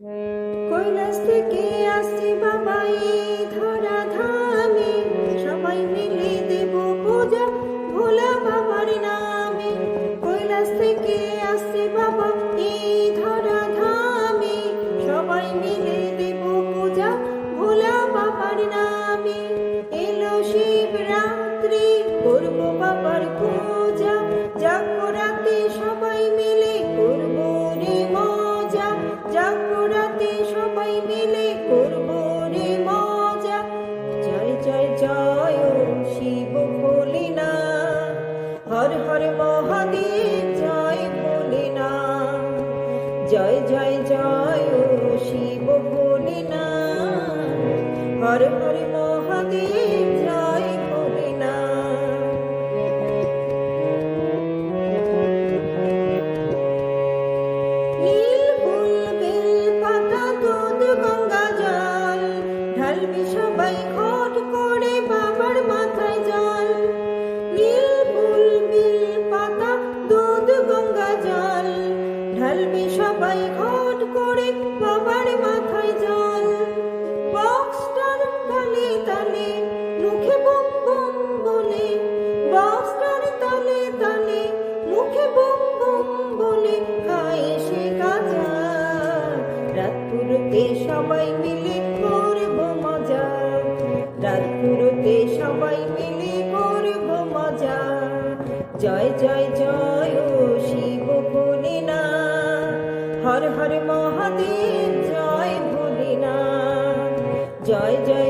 কৈলাস থেকে আসছে বাবাই ধরা ধামে সবাই মিলে দেব পূজা ভোলা বাবার নামে। কৈলাস থেকে আসছে বাবা জয় জয় শিব ভোলেনা হর হর মহাদেব, জয় ভোলেনা নীল ফুল, বেল পাতা, দুধ, গঙ্গা জল ঢালবি সবাই তালে বলে বলে সবাই মিলে করব মজা জয় জয় জয় শিব ভোলেনা হর হর মহাদেব, জয় ভোলেনা জয় জয়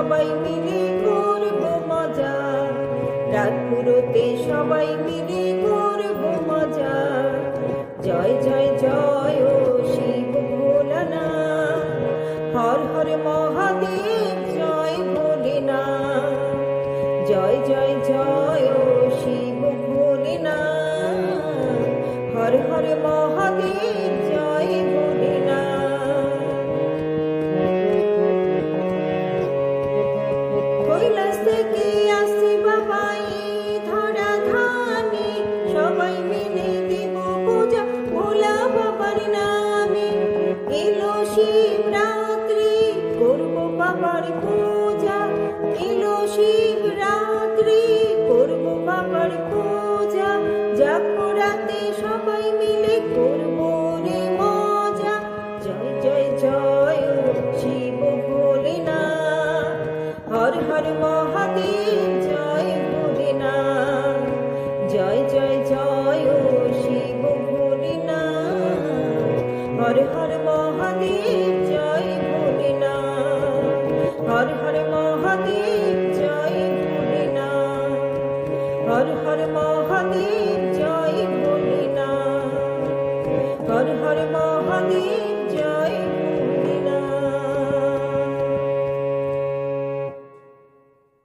সবাই মিলে করব মজা। রাত পুরোতে সবাই মিলে করব মজা। জয় জয় জয়, ও শিব ভোলানা হর হর মহাদেব, জয় ভোলেনা জয় জয় জয়, ও শিব ভোলেনা হর হর মহাদেব বাবার পূজা এলো শিবরাত্রি। পূজা জাগরাতে সবাই মিলে করব রে মজা। জয় জয় জয়, শিব ভোলেনা হর হর মহাদেব, জয় ভোলেনা জয় জয় জয়, শিব ভোলেনা হর হর হর হর মহাদেব